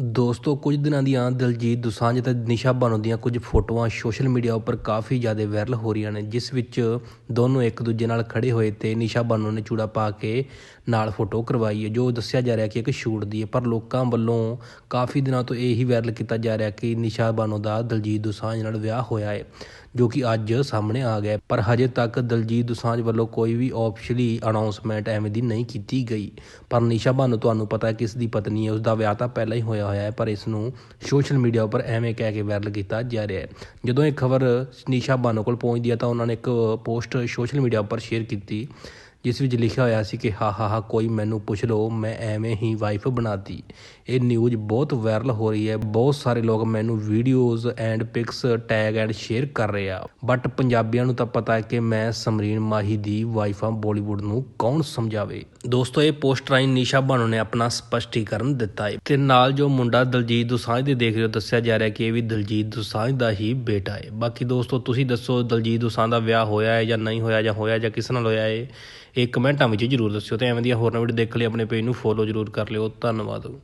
ਦੋਸਤੋ, ਕੁਝ ਦਿਨਾਂ ਦੀਆਂ ਦਲਜੀਤ ਦੁਸਾਂਝ ਅਤੇ ਨਿਸ਼ਾ ਬਾਨੋ ਦੀਆਂ ਕੁਝ ਫੋਟੋਆਂ ਸੋਸ਼ਲ ਮੀਡੀਆ ਉੱਪਰ ਕਾਫੀ ਜ਼ਿਆਦਾ ਵਾਇਰਲ ਹੋ ਰਹੀਆਂ ਨੇ, ਜਿਸ ਵਿੱਚ ਦੋਨੋਂ ਇੱਕ ਦੂਜੇ ਨਾਲ ਖੜੇ ਹੋਏ ਤੇ ਨਿਸ਼ਾ ਬਾਨੋ ਨੇ ਚੂੜਾ ਪਾ ਕੇ ਨਾਲ ਫੋਟੋ ਕਰਵਾਈ ਹੈ, ਜੋ ਦੱਸਿਆ ਜਾ ਰਿਹਾ ਕਿ ਇੱਕ ਸ਼ੂਟ ਦੀ ਹੈ। ਪਰ ਲੋਕਾਂ ਵੱਲੋਂ ਕਾਫੀ ਦਿਨਾਂ ਤੋਂ ਇਹੀ ਵਾਇਰਲ ਕੀਤਾ ਜਾ ਰਿਹਾ ਕਿ ਨਿਸ਼ਾ ਬਾਨੋ ਦਾ ਦਲਜੀਤ ਦੁਸਾਂਝ ਨਾਲ ਵਿਆਹ ਹੋਇਆ ਹੈ। ਜੋ ਕਿ ਅੱਜ ਸਾਹਮਣੇ ਆ ਗਿਆ ਪਰ ਹਜੇ ਤੱਕ ਦਲਜੀਤ ਦੁਸਾਂਝ ਵੱਲੋਂ ਕੋਈ ਵੀ ਆਫੀਸ਼ੀਅਲੀ ਅਨਾਉਂਸਮੈਂਟ ਐਵੇਂ ਦੀ ਨਹੀਂ ਕੀਤੀ ਗਈ। ਪਰ ਨਿਸ਼ਾ ਬਾਨੋ ਤੁਹਾਨੂੰ ਪਤਾ ਹੈ ਕਿਸ ਦੀ ਪਤਨੀ ਹੈ ਉਸ ਦਾ ਵਿਆਹ ਤਾਂ ਪਹਿਲਾਂ ਹੀ ਹੋਇਆ ਹੋਇਆ ਹੈ, ਪਰ ਇਸ ਨੂੰ ਸੋਸ਼ਲ ਮੀਡੀਆ ਉੱਪਰ ਐਵੇਂ ਕਹਿ ਕੇ ਵਾਇਰਲ ਕੀਤਾ ਜਾ ਰਿਹਾ ਹੈ। ਜਦੋਂ ਇਹ ਖਬਰ ਨਿਸ਼ਾ ਬਾਨੋ ਕੋਲ ਪਹੁੰਚਦੀ ਹੈ ਤਾਂ ਉਹਨਾਂ ਨੇ ਇੱਕ ਪੋਸਟ ਸੋਸ਼ਲ ਮੀਡੀਆ ਉੱਪਰ ਸ਼ੇਅਰ ਕੀਤੀ। ਜਿਸ ਵਿੱਚ ਲਿਖਿਆ ਹੋਇਆ ਸੀ ਕਿ ਹਾ ਹਾ ਹਾ ਕੋਈ ਮੈਨੂੰ ਪੁੱਛ ਲਓ, ਮੈਂ ਐਵੇਂ ਹੀ ਵਾਈਫ ਬਣਾਤੀ। ਇਹ ਨਿਊਜ਼ ਬਹੁਤ ਵਾਇਰਲ ਹੋ ਰਹੀ ਹੈ। ਬਹੁਤ ਸਾਰੇ ਲੋਕ ਮੈਨੂੰ videos and pics tag and share ਕਰ ਰਹੇ ਆ। ਬਟ ਪੰਜਾਬੀਆਂ ਨੂੰ ਤਾਂ ਪਤਾ ਹੈ ਕਿ ਮੈਂ ਸਮਰੀਨ ਮਾਹੀ ਦੀ ਵਾਈਫਾਂ ਆ ਬਾਲੀਵੁੱਡ ਨੂੰ ਕੌਣ ਸਮਝਾਵੇ? ਦੋਸਤੋ, ਇਹ ਪੋਸਟ ਰਾਹੀਂ ਨਿਸ਼ਾ ਬਾਨੋ ਨੇ ਆਪਣਾ ਸਪਸ਼ਟੀਕਰਨ ਦਿੱਤਾ ਹੈ। ਤੇ ਨਾਲ ਜੋ ਮੁੰਡਾ ਦਲਜੀਤ ਦੋਸਾਂਝ ਦੇ ਦੇਖ ਰਹੇ ਹੋ, ਦੱਸਿਆ ਜਾ ਰਿਹਾ ਕਿ ਇਹ ਵੀ ਦਲਜੀਤ ਦੋਸਾਂਝ ਦਾ ਹੀ ਬੇਟਾ ਹੈ। ਬਾਕੀ ਦੋਸਤੋ, ਤੁਸੀਂ ਦੱਸੋ ਦਲਜੀਤ ਦੋਸਾਂਝ ਦਾ ਵਿਆਹ ਹੋਇਆ ਹੈ ਜਾਂ ਨਹੀਂ ਹੋਇਆ ਜਾਂ ਹੋਇਆ ਜਾਂ ਕਿਸ ਨਾਲ ਹੋਇਆ ਹੈ ਇਹ ਕਮੈਂਟਾਂ ਵਿੱਚ ਜਰੂਰ ਦੱਸਿਓ ਤੇ ਐਵੇਂ ਦੀਆਂ ਹੋਰ ਨਵੀਂ ਵੀਡੀਓ ਦੇਖ ਲਈ, ਆਪਣੇ ਪੇਜ ਨੂੰ ਫੋਲੋ ਜਰੂਰ ਕਰ ਲਿਓ। ਧੰਨਵਾਦ।